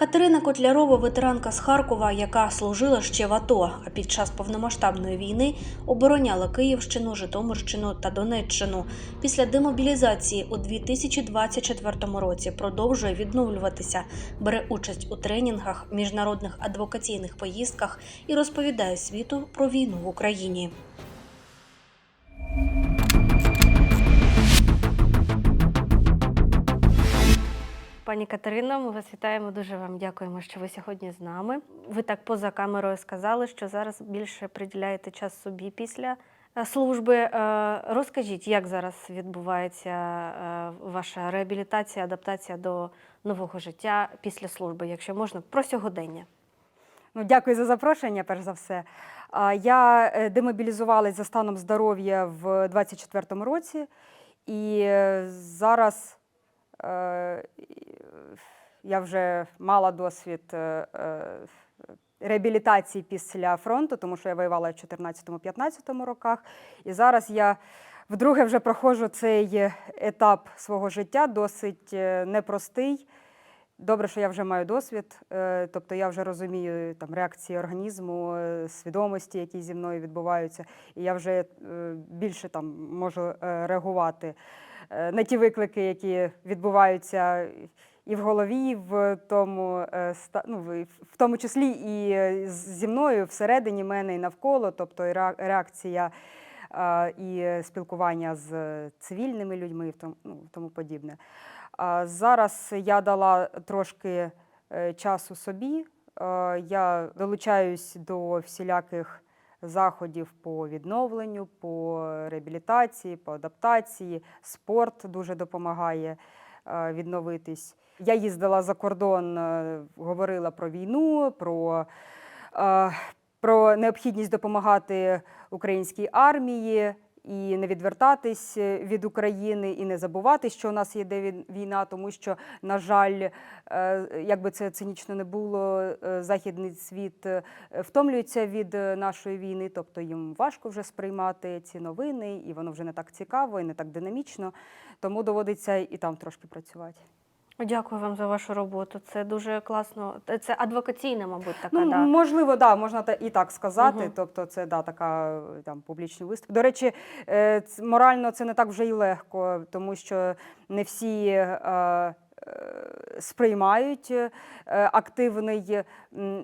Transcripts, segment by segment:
Катерина Котлярова, ветеранка з Харкова, яка служила ще в АТО, а під час повномасштабної війни обороняла Київщину, Житомирщину та Донеччину. Після демобілізації у 2024 році продовжує відновлюватися, бере участь у тренінгах, міжнародних адвокаційних поїздках і розповідає світу про війну в Україні. Пані Катерино, ми вас вітаємо. Дуже вам дякуємо, що ви сьогодні з нами. Ви так поза камерою сказали, що зараз більше приділяєте час собі після е, служби. Е, Розкажіть, як зараз відбувається е, ваша реабілітація, адаптація до нового життя після служби, якщо можна, про сьогодення. Ну, дякую за запрошення, перш за все. Я демобілізувалась за станом здоров'я в 24-му році, і зараз я вже мала досвід е, е, реабілітації після фронту, тому що я воювала в 14-15 роках. І зараз я вдруге вже проходжу цей етап свого життя, досить е, непростий. Добре, що я вже маю досвід, тобто я вже розумію там реакції організму, свідомості, які зі мною відбуваються, і я вже більше там можу реагувати на ті виклики, які відбуваються і в голові, і в тому, е, ну, в- тому числі і е, зі мною всередині мене і навколо, тобто і реакція і спілкування з цивільними людьми і ну, тому подібне. Зараз я дала трошки е, часу собі. Я долучаюсь до всіляких заходів по відновленню, по реабілітації, по адаптації. Спорт дуже допомагає відновитись. Я їздила за кордон, е, говорила про війну, про, е, про необхідність допомагати українській армії і не відвертатись е, від України, і не забувати, що у нас є де війна, тому що, на жаль, е, як би це цинічно не було, е, західний світ втомлюється від нашої війни, тобто їм важко вже сприймати ці новини, і воно вже не так цікаво і не так динамічно. Тому доводиться і там трошки працювати. Дякую вам за вашу роботу. Це дуже класно. Це адвокаційна, мабуть, така. Ну, да. можливо, да, можна і так сказати. Мгм. Тобто, це да, така е, там публічний виступ. До речі, е, морально це не так вже й легко, тому що не всі. е, е, Сприймають е, активний,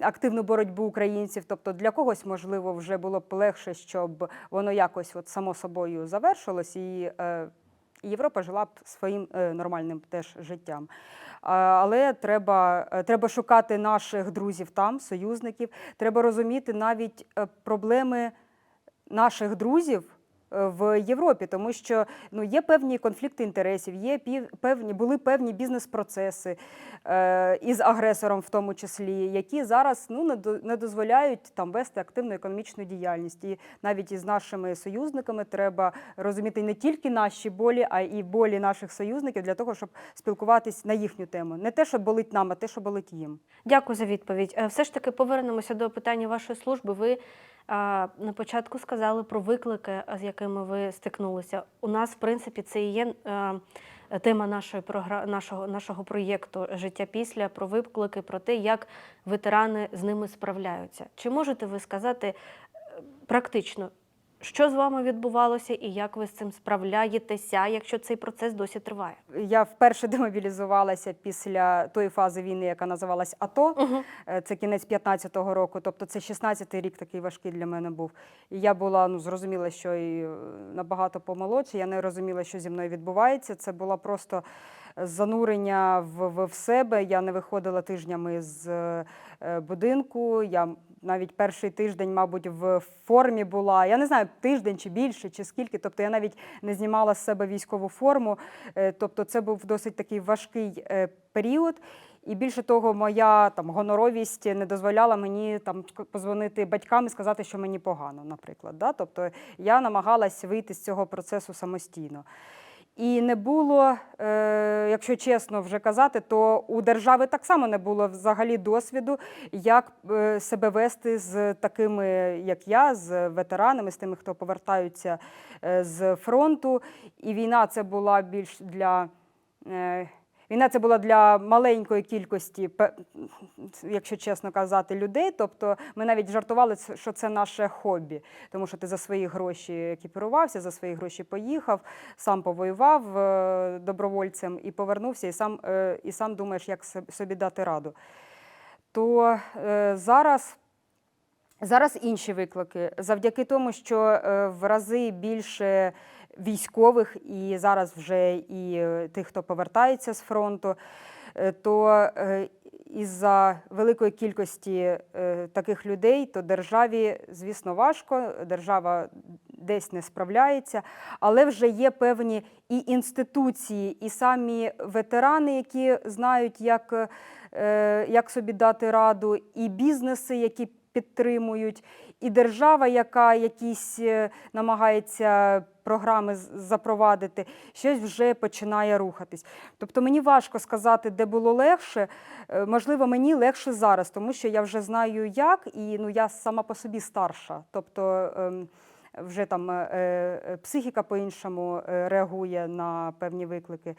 активну боротьбу українців. Тобто для когось, можливо, вже було б легше, щоб воно якось от само собою завершилось, і е, і Європа жила б своїм е, нормальним теж життям. Але треба, е, треба шукати наших друзів там, союзників. Треба розуміти навіть е, проблеми наших друзів е, в Європі, тому що ну, є певні конфлікти інтересів, є пів- певні, були певні бізнес-процеси е, із агресором, в тому числі, які зараз ну, не, до- не дозволяють там вести активну економічну діяльність. І навіть із нашими союзниками треба розуміти не тільки наші болі, а і болі наших союзників для того, щоб спілкуватись на їхню тему. Не те, що болить нам, а те, що болить їм. Дякую за відповідь. Е, Все ж таки повернемося до питання вашої служби. Ви на початку сказали про виклики, з якими ви стикнулися. У нас, в принципі, це і є тема нашої нашого, нашого проєкту Життя після про виклики, про те, як ветерани з ними справляються. Чи можете ви сказати е, практично, що з вами відбувалося і як ви з цим справляєтеся, якщо цей процес досі триває? Я вперше демобілізувалася після тої фази війни, яка називалась АТО. Угу. Це кінець 15-го року, тобто це 16-й рік такий важкий для мене був. І я була ну зрозуміла, що і е, набагато помолодше. Я не розуміла, що зі мною відбувається. Це було просто занурення в, в, в себе. Я не виходила тижнями з е, будинку. Я навіть перший тиждень, мабуть, в формі була. Я не знаю, тиждень чи більше, чи скільки. Тобто я навіть не знімала з себе військову форму. Е, Тобто, це був досить такий важкий е, період. І більше того, моя там гоноровість не дозволяла мені там позвонити батькам і сказати, що мені погано, наприклад. Да? Тобто я намагалась вийти з цього процесу самостійно. І не було, е, якщо чесно вже казати, то у держави так само не було взагалі досвіду, як е, себе вести з такими, як я, з ветеранами, з тими, хто повертаються е, з фронту. І війна це була більш для. Війна це була для маленької кількості, якщо чесно казати, людей. Тобто ми навіть жартували, що це наше хобі, тому що ти за свої гроші екіпірувався, за свої гроші поїхав, сам повоював е, добровольцем і повернувся, і сам, е, і сам думаєш, як собі дати раду. То е, зараз. Зараз інші виклики. Завдяки тому, що в рази більше військових, і зараз вже і е, тих, хто повертається з фронту, е, то е, із-за великої кількості таких людей, то державі, звісно, важко, держава десь не справляється, але вже є певні і інституції, і самі ветерани, які знають, як, як собі дати раду, і бізнеси, які підтримують, і держава, яка якісь е, намагається програми запровадити, щось вже починає рухатись. Тобто мені важко сказати, де було легше. Е, Можливо, мені легше зараз, тому що я вже знаю як, і ну, я сама по собі старша. Тобто ем, вже там е, психіка по-іншому реагує на певні виклики.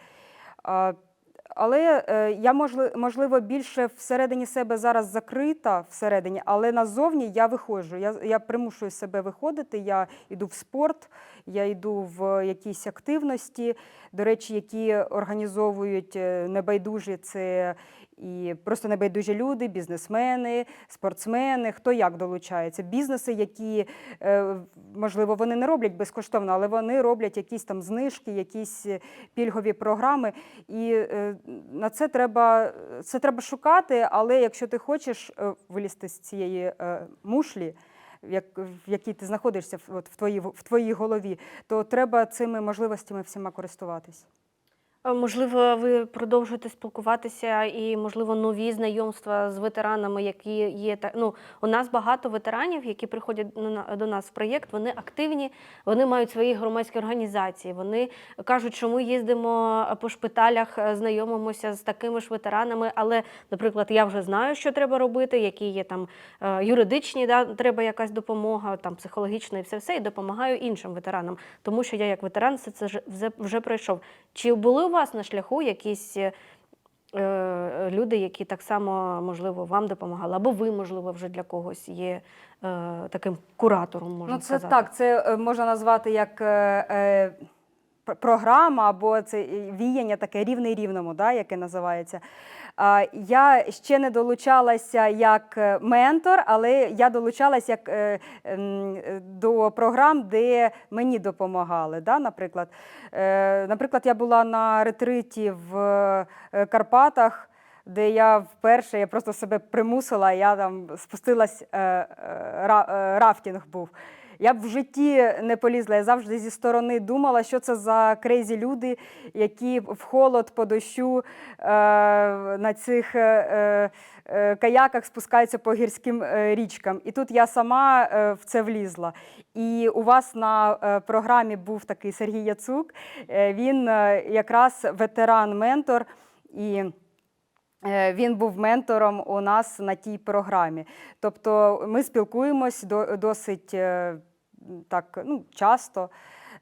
Але е, я можли- можливо більше всередині себе зараз закрита всередині, але назовні я виходжу. Я, я примушую себе виходити. Я йду в спорт, я йду в якісь активності, до речі, які організовують е, небайдужі це і просто небайдужі люди, бізнесмени, спортсмени, хто як долучається. Бізнеси, які е, можливо вони не роблять безкоштовно, але вони роблять якісь там знижки, якісь е, пільгові програми. І е, на це треба, це треба шукати. Але якщо ти хочеш вилізти з цієї мушлі, в якій ти знаходишся в- твоїй, в твоїй голові, то треба цими можливостями всіма користуватись. А, Можливо, ви продовжуєте спілкуватися і, можливо, нові знайомства з ветеранами, які є. та- Ну, у нас багато ветеранів, які приходять до нас в проєкт, вони активні, вони мають свої громадські організації. Вони кажуть, що ми їздимо по шпиталях, е, знайомимося з такими ж ветеранами. Але, наприклад, я вже знаю, що треба робити, які є там е, юридичні, да, треба якась допомога, там психологічна і все все, і допомагаю іншим ветеранам, тому що я як ветеран все це вже пройшов. Чи були у вас на шляху якісь е, е, люди, які так само, можливо, вам допомагали, або ви, можливо, вже для когось є е, таким куратором, можна ну, це сказати? так, це можна назвати як е, програма або це віяння таке рівний рівному, да, яке називається. Я ще не долучалася як е, ментор, але я долучалася як е, ем, до програм, де мені допомагали. Наприклад. Е, Наприклад, я була на ретриті в Карпатах. Де я вперше я просто себе примусила, я там спустилась, ра- рафтінг був. Я б в житті не полізла. Я завжди зі сторони думала, що це за крейзі люди, які в холод по дощу е, на цих е, е, каяках спускаються по гірським е, річкам. І тут я сама е, в це влізла. І у вас на е, програмі був такий Сергій Яцук. Е, Він е, якраз ветеран-ментор. І Е, Він був ментором у нас на тій програмі. Тобто ми спілкуємось до- досить е, так, ну, часто.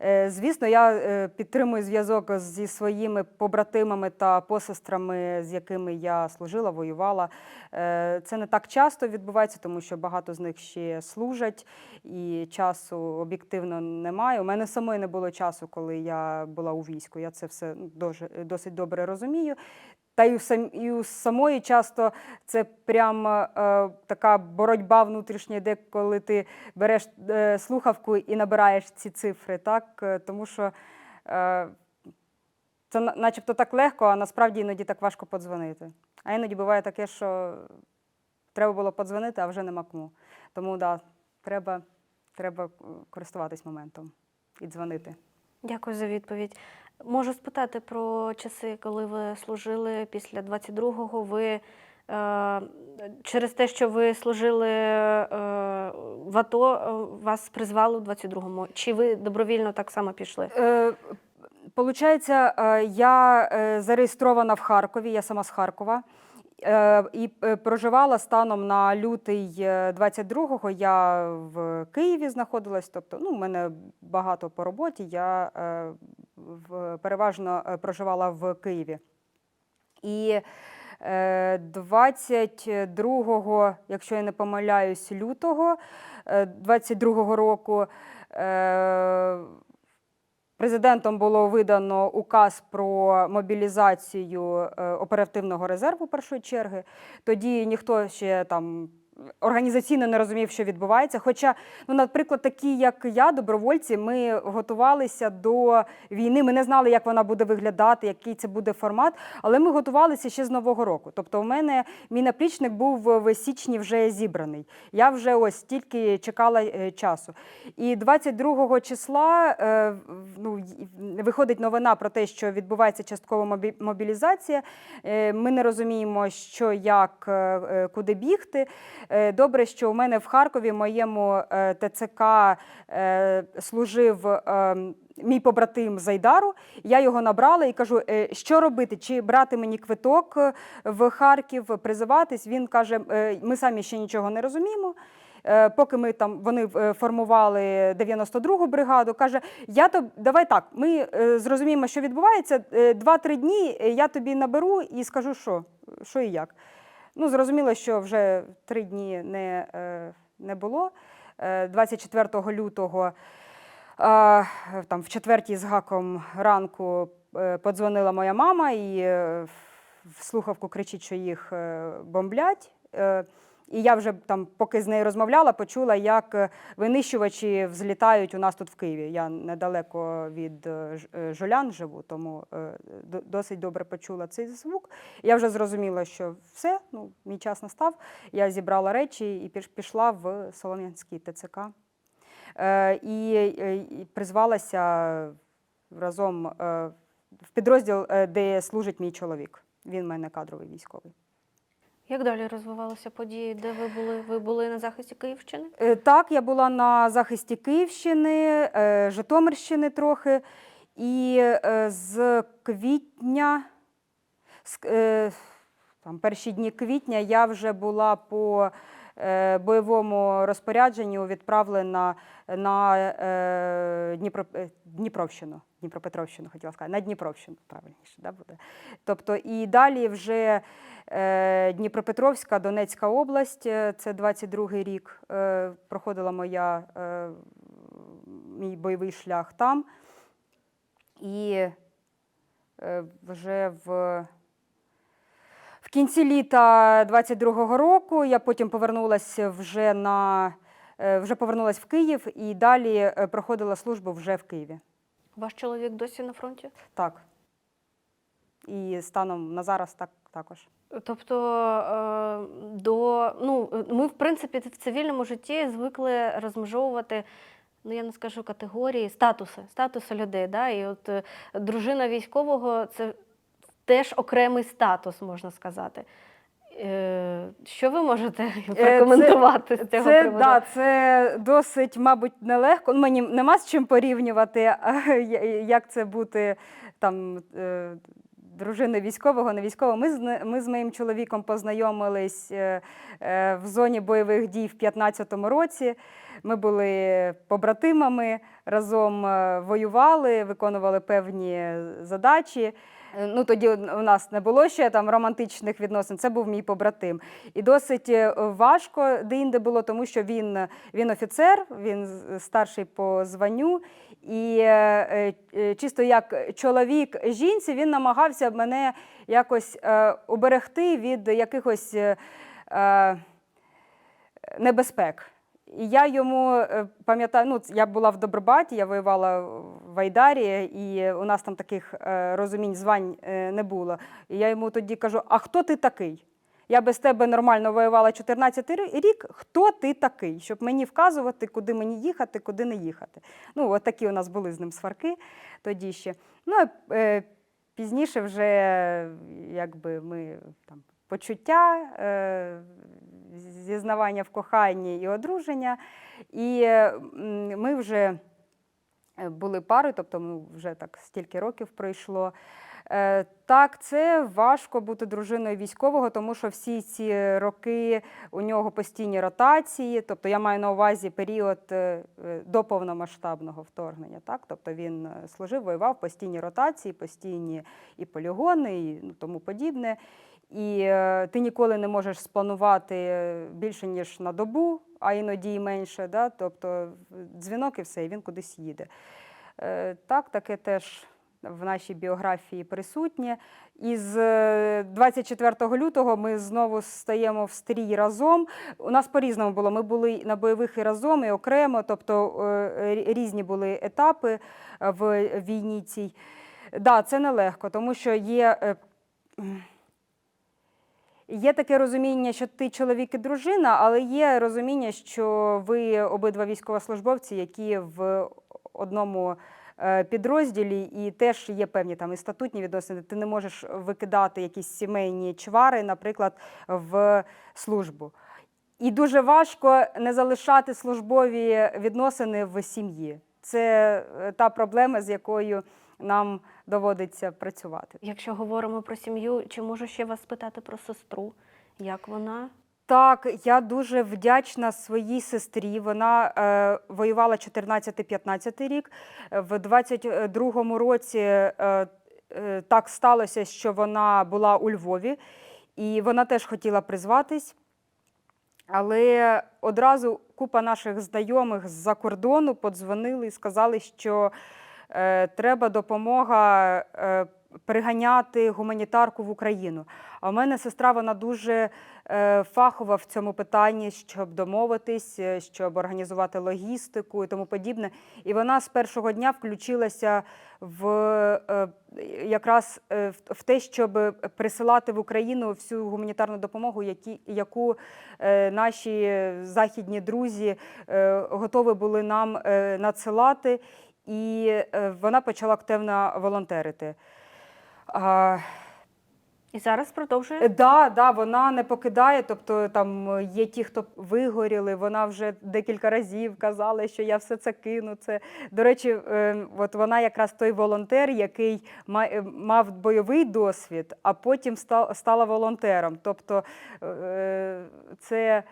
Е, Звісно, я е, підтримую зв'язок зі своїми побратимами та посестрами, з якими я служила, воювала. Е, Це не так часто відбувається, тому що багато з них ще служать, і часу об'єктивно немає. У мене самої не було часу, коли я була у війську. Я це все ну, досить добре розумію. Та й у, сам, і у самої часто це прям е, така боротьба внутрішня йде, коли ти береш е, слухавку і набираєш ці цифри, так? Е, Тому що е, це начебто так легко, а насправді іноді так важко подзвонити. А іноді буває таке, що треба було подзвонити, а вже нема кому. Тому да, треба, треба е, користуватись моментом і дзвонити. Дякую за відповідь. Можу спитати про часи, коли ви служили після 22-го. Ви е, через те, що ви служили е, в АТО, е, вас призвали у 22-му. Чи ви добровільно так само пішли? Е, Получається, е, я е, зареєстрована в Харкові, я сама з Харкова. І проживала станом на лютий е, 22-го. Я в Києві знаходилась. Тобто, ну, в мене багато по роботі. Я переважно е, проживала в Києві. І е, 22, якщо я не помиляюсь, лютого е, 22 року е, президентом було видано указ про мобілізацію е, оперативного резерву першої черги. Тоді ніхто ще там. Організаційно не розумів, що відбувається. Хоча, ну, наприклад, такі, як я, добровольці, ми готувалися до війни. Ми не знали, як вона буде виглядати, який це буде формат, але ми готувалися ще з Нового року. Тобто, у мене мій наплічник був в січні вже зібраний. Я вже ось тільки чекала е, часу. І 22 числа е, ну, виходить новина про те, що відбувається часткова мобілізація. Е, Ми не розуміємо, що як, куди бігти. Е, Добре, що у мене в Харкові, моєму е, ТЦК, е, служив е, мій побратим Зайдару. Я його набрала і кажу, що робити, чи брати мені квиток в Харків, призиватись. Він каже: «Е, ми самі ще нічого не розуміємо. Поки ми там вони формували 92-гу бригаду, каже: Я то давай так. Ми зрозуміємо, що відбувається. Два-три дні я тобі наберу і скажу, що, що і як. Ну, зрозуміло, що вже три дні не, е, не було. Е, 24 лютого, е, там, в четвертій з гаком ранку, е, подзвонила моя мама і в слухавку кричить, що їх бомблять. І я вже там, поки з нею розмовляла, почула, як е, винищувачі взлітають у нас тут в Києві. Я недалеко від е, е, Жолян живу, тому досить добре почула цей звук. Я вже зрозуміла, що все, ну, мій час настав. Я зібрала речі і пішла в Солом'янський ТЦК. І, призвалася разом в підрозділ, де служить мій чоловік. Він в мене кадровий військовий. Як далі розвивалися події? Де ви були? Ви були на захисті Київщини? Е, Так, я була на захисті Київщини, е, Житомирщини трохи. І е, з квітня, там, перші дні квітня я вже була по бойовому розпорядженню відправлена на е, Дніпро, е, Дніпровщину. Дніпропетровщину хотіла сказати, на Дніпровщину, правильніше да, буде. Тобто і далі вже е, Дніпропетровська, Донецька область, е, це 22-й рік, е, проходила моя, е, мій бойовий шлях там. І е, вже в, в кінці літа 22-го року я потім повернулася вже на е, вже повернулася в Київ і далі е, проходила службу вже в Києві. Ваш чоловік досі на фронті? Так. І станом на зараз так також. Тобто е, до ну ми, в принципі, в цивільному житті звикли розмежовувати. Ну, я не скажу категорії, статуси, статуси людей. Да? І от дружина військового це теж окремий статус, можна сказати. Е, що ви можете прокоментувати з цього це, приводу? да, це досить, мабуть, нелегко. Ну, Мені нема з чим порівнювати, як це бути там. е, Дружини військового, не військового. Ми з, ми з моїм чоловіком познайомились е, е, в зоні бойових дій в 15-му році. Ми були побратимами, разом е, воювали, виконували певні задачі. Е, Ну, тоді у нас не було ще там романтичних відносин. Це був мій побратим. І досить е, важко де-інде було, тому що він, він офіцер, він старший по званню. І е, е, чисто як чоловік жінці він намагався мене якось е, уберегти від якихось е, е, небезпек. І я йому е, пам'ятаю, ну я була в Добробаті, я воювала в Айдарі, і у нас там таких е, розумінь звань е, не було. І я йому тоді кажу: а хто ти такий? Я без тебе нормально воювала 14 рі- рік. Хто ти такий? Щоб мені вказувати, куди мені їхати, куди не їхати. Ну, от такі у нас були з ним сварки тоді ще. Ну, пізніше вже якби ми там почуття, зізнавання в коханні і одруження. І ми вже е, були парою, тобто ми вже так стільки років пройшло. Е, Так, це важко бути дружиною військового, тому що всі ці роки у нього постійні ротації. Тобто я маю на увазі період е, до повномасштабного вторгнення. Так? Тобто він служив, воював, постійні ротації, постійні і полігони, і ну, тому подібне. І е, ти ніколи не можеш спланувати е, більше, ніж на добу, а іноді і менше. Да? Тобто дзвінок і все, і він кудись їде. Е, Так, таке теж в нашій біографії присутнє. Із е, 24 лютого ми знову стаємо в стрій разом. У нас по-різному було. Ми були на бойових і разом, і окремо, тобто різні були етапи в війні цій. Да, це нелегко, тому що є. Є таке розуміння, що ти чоловік і дружина, але є розуміння, що ви обидва військовослужбовці, які в одному е, підрозділі, і теж є певні там і статутні відносини. Ти не можеш викидати якісь сімейні чвари, наприклад, в службу. І дуже важко не залишати службові відносини в сім'ї. Це е, та проблема, з якою нам доводиться працювати. Якщо говоримо про сім'ю, чи можу ще вас спитати про сестру? Як вона? Так, я дуже вдячна своїй сестрі. Вона е, воювала 14-15 рік. В 22-му році е, е, так сталося, що вона була у Львові, і вона теж хотіла призватись. Але одразу купа наших знайомих з-за кордону подзвонили і сказали, що треба допомога е, приганяти гуманітарку в Україну. А в мене сестра вона дуже е, фахова в цьому питанні, щоб домовитись, е, щоб організувати логістику і тому подібне. І вона з першого дня включилася в е, якраз е, в- те, щоб присилати в Україну всю гуманітарну допомогу, яку е, наші західні друзі е, готові були нам е, надсилати. І е, вона почала активно волонтерити. І зараз продовжує? Е, Да, да, вона не покидає. Тобто там е, є ті, хто вигоріли. Вона вже декілька разів казала, що я все це кину. Це до речі, от вона якраз той волонтер, який мав бойовий досвід, а потім стала волонтером. Тобто це.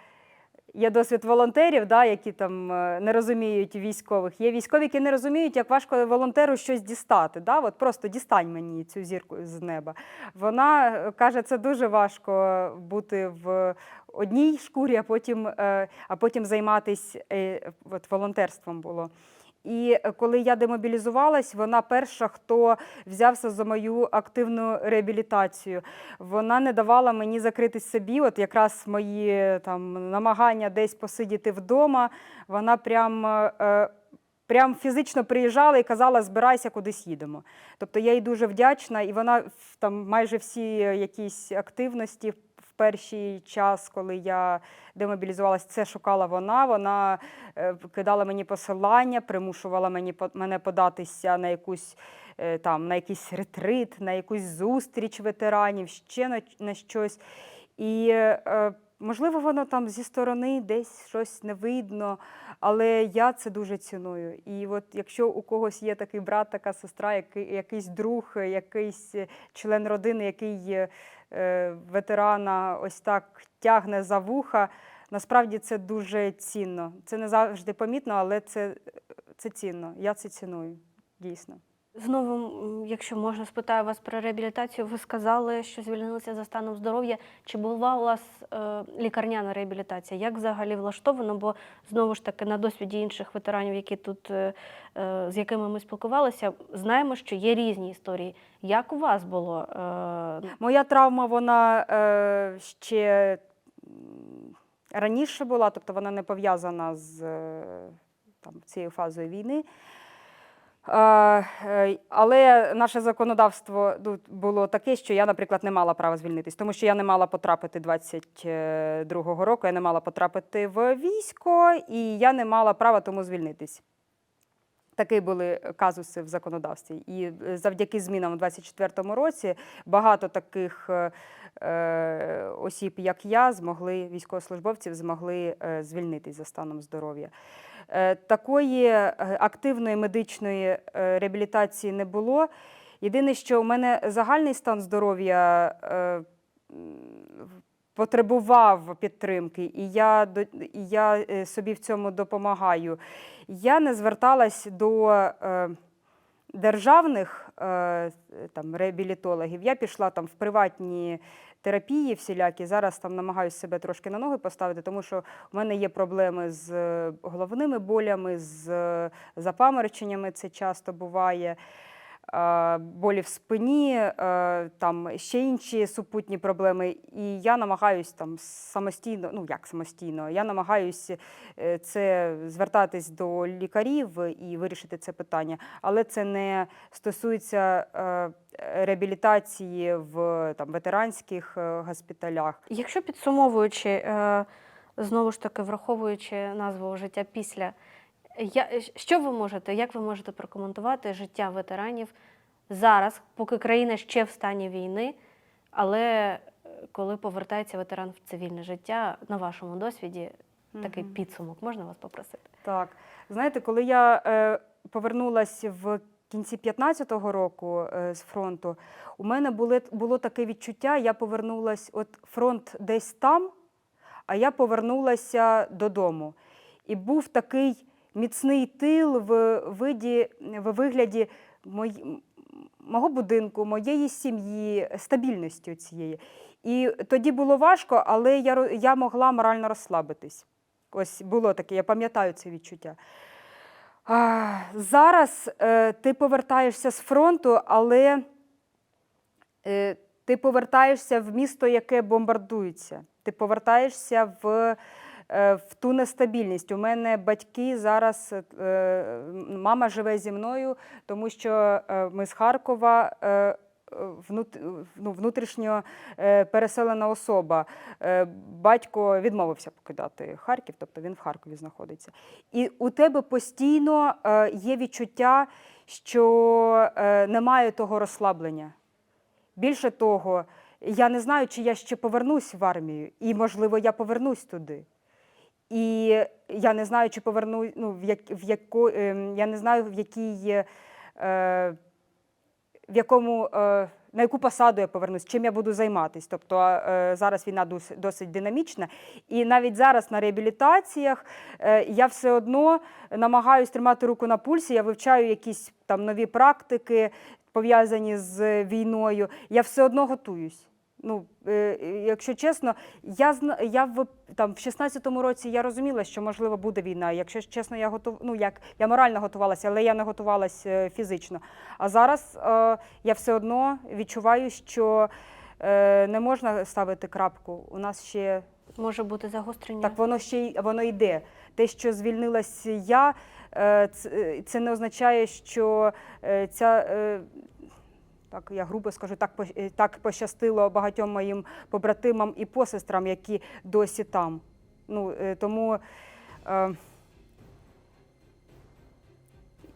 Є досвід волонтерів, да, які там е, не розуміють військових. Є військові, які не розуміють, як важко волонтеру щось дістати. Да? От просто дістань мені цю зірку з неба. Вона е, каже, це дуже важко бути в одній шкурі, а потім, е, а потім займатися волонтерством було. І е, коли я демобілізувалась, вона перша, хто взявся за мою активну реабілітацію. Вона не давала мені закритись собі. От якраз мої там намагання десь посидіти вдома. Вона прям. е, Прям фізично приїжджала і казала, збирайся, кудись їдемо. Тобто я їй дуже вдячна, і вона там майже всі якісь активності перший час, коли я демобілізувалась, це шукала вона. Вона е, кидала мені посилання, примушувала мені мене податися на якусь е, там на якийсь ретрит, на якусь зустріч ветеранів, ще на, на щось. І е, можливо, воно там зі сторони десь щось не видно, але я це дуже ціную. І от якщо у когось є такий брат, така сестра, який, якийсь друг, якийсь член родини, який ветерана ось так тягне за вуха, насправді це дуже цінно. Це не завжди помітно, але це, це цінно. Я це ціную, дійсно. Знову, якщо можна, спитаю вас про реабілітацію. Ви сказали, що звільнилися за станом здоров'я. Чи була у вас е, лікарняна реабілітація? Як взагалі влаштовано? Бо знову ж таки на досвіді інших ветеранів, які тут е, е, з якими ми спілкувалися, знаємо, що є різні історії. Як у вас було? Моя травма, вона ще раніше була, тобто вона не пов'язана з там, цією фазою війни. Е, але наше законодавство ну, було таке, що я, наприклад, не мала права звільнитись, тому що я не мала потрапити 22-го року, я не мала потрапити в військо, і я не мала права тому звільнитись. Такі були казуси в законодавстві. І е, завдяки змінам у 24-му році багато таких е, е, осіб, як я, змогли, військовослужбовців, змогли звільнитись за станом здоров'я. Е, Такої е, активної медичної е, реабілітації не було. Єдине, що у мене загальний стан здоров'я потребував підтримки, і я, я собі в цьому допомагаю. Я не зверталась до державних там, реабілітологів. Я пішла там в приватні терапії всілякі. Зараз там намагаюся себе трошки на ноги поставити, тому що в мене є проблеми з е, головними болями, з е, запамороченнями. Це часто буває. Е, Болі в спині, е, там ще інші супутні проблеми. І я намагаюсь там самостійно, ну як самостійно, я намагаюсь е, це звертатись до лікарів і вирішити це питання. Але це не стосується реабілітації в там, ветеранських госпіталях. Якщо підсумовуючи, знову ж таки, враховуючи назву життя після, я, що ви можете, як ви можете прокоментувати життя ветеранів зараз, поки країна ще в стані війни, але е, коли повертається ветеран в цивільне життя, на вашому досвіді такий Мгм. підсумок, можна вас попросити? Так, знаєте, коли я е, повернулася в кінці 15-го року е, з фронту, у мене були, було таке відчуття, я повернулася, от фронт десь там, а я повернулася додому. І був такий міцний тил в, виді, в вигляді мої, мого будинку, моєї сім'ї, стабільності цієї. І тоді було важко, але я, я могла морально розслабитись. Ось було таке, я пам'ятаю це відчуття. А, зараз е, ти повертаєшся з фронту, але е, ти повертаєшся в місто, яке бомбардується. Ти повертаєшся в, в ту нестабільність. У мене батьки зараз, е, мама живе зі мною, тому що е, ми з Харкова. е, ну, внутрішньо е, переселена особа. Е, Батько відмовився покидати Харків, тобто він в Харкові знаходиться. І у тебе постійно е, є відчуття, що е, немає того розслаблення. Більше того, я не знаю, чи я ще повернусь в армію, і, можливо, я повернусь туди. І я не знаю, чи поверну, ну, в як, в яко, ем, я не знаю, в якій, е, в якому, е, на яку посаду я повернусь, чим я буду займатися. Тобто е, зараз війна дос- досить динамічна. І навіть зараз на реабілітаціях е, я все одно намагаюся тримати руку на пульсі, я вивчаю якісь там нові практики, пов'язані з війною. Я все одно готуюсь. Ну, е, якщо чесно, я я в там в 16-му році я розуміла, що можливо буде війна. Якщо чесно, я готов, ну як я морально готувалася, але я не готувалася е, фізично. А зараз е, я все одно відчуваю, що е, не можна ставити крапку. У нас ще Може бути загострення? так воно ще й воно йде. Те, що звільнилась я, е, ц- е, це не означає, що е, ця. е, Так, я грубо скажу, так, е, так пощастило багатьом моїм побратимам і посестрам, які досі там. Ну, е, тому е,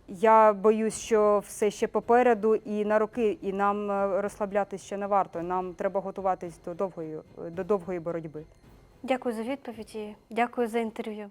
я боюсь, що все ще попереду і на роки, і нам е, розслаблятись ще не варто. Нам треба готуватись до довгої, до довгої боротьби. Дякую за відповіді. Дякую за інтерв'ю.